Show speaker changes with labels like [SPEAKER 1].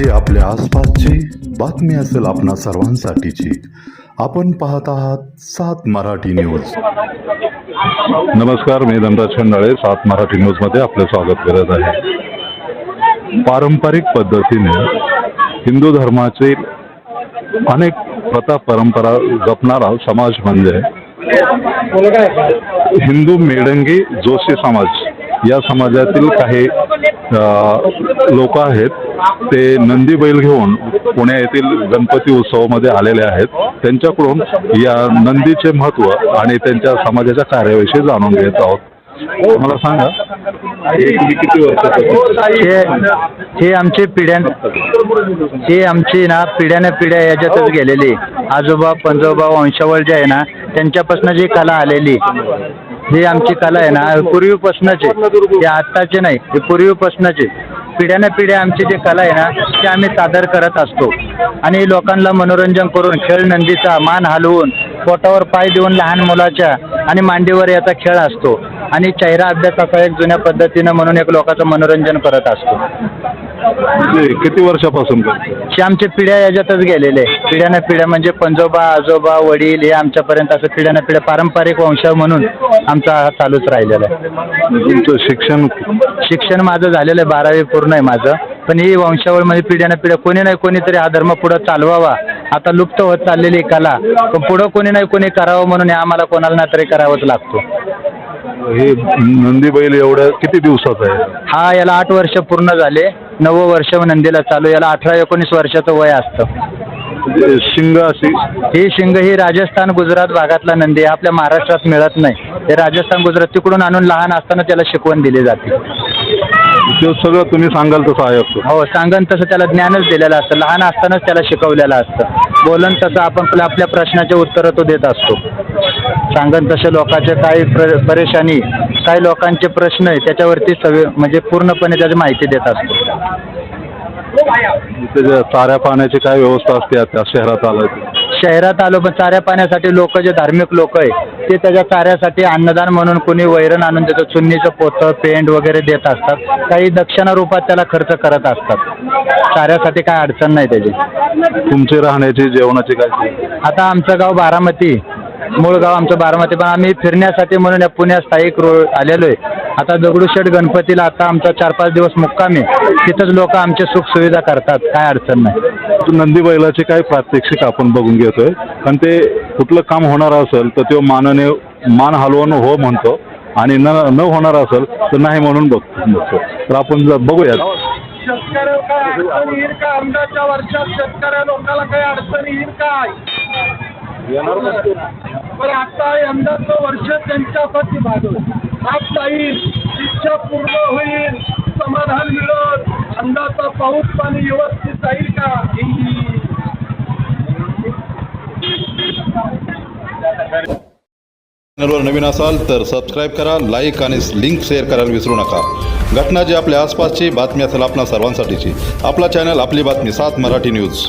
[SPEAKER 1] जी आपल्या आसपासची बातमी असेल आपणा सर्वांसाठीची. आपण पाहत आहात सात मराठी न्यूज. नमस्कार मी धनराज खंडाळे सात मराठी न्यूजमध्ये आपलं स्वागत करत आहे. पारंपरिक पद्धतीने हिंदू धर्माचे अनेक प्रथा परंपरा जपणारा समाज म्हणजे हिंदू मेडंगी जोशी समाज. या समाजातील काही लोक आहेत ते नंदी बैल घेऊन पुणे येथील गणपती उत्सवामध्ये आलेले आहेत. त्यांच्याकडून या नंदीचे महत्त्व आणि त्यांच्या समाजाच्या कार्याविषयी जाणून घेत आहोत. मला सांगा हे किती वर्ष
[SPEAKER 2] हे आमचे पिढ्यान हे आमची ना पिढ्याने पिढ्या याच्यातच गेलेली. आजोबा पंजोबा वंशावळ जे आहे ना त्यांच्यापासून जी कला आलेली ही आमची कला आहे ना पूर्वीपासूनच हे आत्ताचे नाही हे पूर्वीपासूनच. पिढ्याने पिढ्या आमची जी कला आहे ना ते आम्ही सादर करत असतो. आणि लोकांना मनोरंजन करून खेळ नंदीचा मान हलवून पोटावर पाय देऊन लहान मुलाच्या आणि मांडीवर याचा खेळ असतो. आणि चेहरा अभ्यासाचा एक जुन्या पद्धतीनं म्हणून एक लोकांचं मनोरंजन करत असतो.
[SPEAKER 1] किती वर्षापासून करतो
[SPEAKER 2] हे आमचे पिढ्या याच्यातच गेलेले पिढ्यानं पिढ्या म्हणजे पंजोबा आजोबा वडील हे आमच्यापर्यंत असं पिढ्यानं पिढ्या पारंपरिक वंश म्हणून आमचा हा चालूच राहिलेला आहे.
[SPEAKER 1] तुमचं शिक्षण
[SPEAKER 2] शिक्षण माझं झालेलं आहे बारावी पूर्ण आहे माझं. पण ही वंशावळ म्हणजे पिढ्यानं पिढ्या कोणी नाही कोणीतरी हा धर्म पुढं चालवावा. आता लुप्त होत चाललेली कला. पण पुढं कोणी नाही कोणी करावं म्हणून हे आम्हाला कोणाला ना तरी करावंच लागतो.
[SPEAKER 1] हे नंदी बैल एवढ्या किती दिवसात आहे?
[SPEAKER 2] हा याला आठ वर्ष पूर्ण झाले. नवं वर्ष नंदीला चालू याला अठरा एकोणीस वर्षाचं वय असतं.
[SPEAKER 1] शिंग अशी
[SPEAKER 2] ही शिंग ही राजस्थान गुजरात भागातला नंदी आहे. आपल्या महाराष्ट्रात मिळत नाही. हे राजस्थान गुजरात तिकडून आणून लहान असताना त्याला शिकवण दिली जाते.
[SPEAKER 1] ते सगळं तुम्ही सांगाल तसं ऐकतो
[SPEAKER 2] हो सांगन तसं त्याला ज्ञानच दिलेलं असतं. लहान असतानाच त्याला शिकवलेलं असतं. बोलन तसं आपण आपल्या आपल्या प्रश्नाचे उत्तरं तो देत असतो. सांगन तसे लोकांचे काही प्र परेशानी काही लोकांचे प्रश्न आहे त्याच्यावरती सगळे म्हणजे पूर्णपणे त्याची माहिती देत असतो.
[SPEAKER 1] त्याच्या चाऱ्या पाण्याची काय व्यवस्था असते आता शहरात आलं?
[SPEAKER 2] शहरात आलो पण चाऱ्या पाण्यासाठी लोक जे धार्मिक लोक आहे ते त्याच्या चाऱ्यासाठी अन्नदान म्हणून कोणी वैरण आणून देतं चुन्नीचं पोतं पेंड वगैरे देत असतात. काही दक्षिणा रूपात त्याला खर्च करत असतात. चाऱ्यासाठी काय अडचण नाही त्याची.
[SPEAKER 1] तुमची राहण्याची जेवणाची काय
[SPEAKER 2] आता आमचं गाव बारामती मूळ गाव आमचं बारामती पण आम्ही फिरण्यासाठी म्हणून या पुण्यात स्थायिक रो आलेलो आहे. आता दगडूशेठ गणपतीला आता आमचा चार पाच दिवस मुक्काम आहे. तिथंच लोक आमच्या सुखसुविधा करतात. काय अडचण नाही.
[SPEAKER 1] तू नंदी बैलाचे काय प्रात्यक्षिक आपण बघून घेतोय. कारण ते कुठलं काम होणार असेल तर तो मानाने मान हलवून हो म्हणतो. आणि न न होणार असेल तर नाही म्हणून बघतो बघतो. तर आपण जर बघूयात.
[SPEAKER 3] शेतकऱ्याला काय अडचण येईल का? आमदारच्या वर्षात शेतकऱ्या लोकांना काही अडचण येईल काय? पण आता यंदाचं वर्ष त्यांच्यासाठी भागव हात जाईल इच्छा पूर्ण होईल समाधान मिळत यंदाचा पाऊस पाणी व्यवस्थित जाईल का.
[SPEAKER 4] चॅनलवर नवीन असाल तर सबस्क्राईब करा लाईक आणि लिंक शेअर करायला विसरू नका. घटना जी आपल्या आसपासची बातमी असेल आपणा सर्वांसाठीची. आपला चॅनल आपली बातमी सात मराठी न्यूज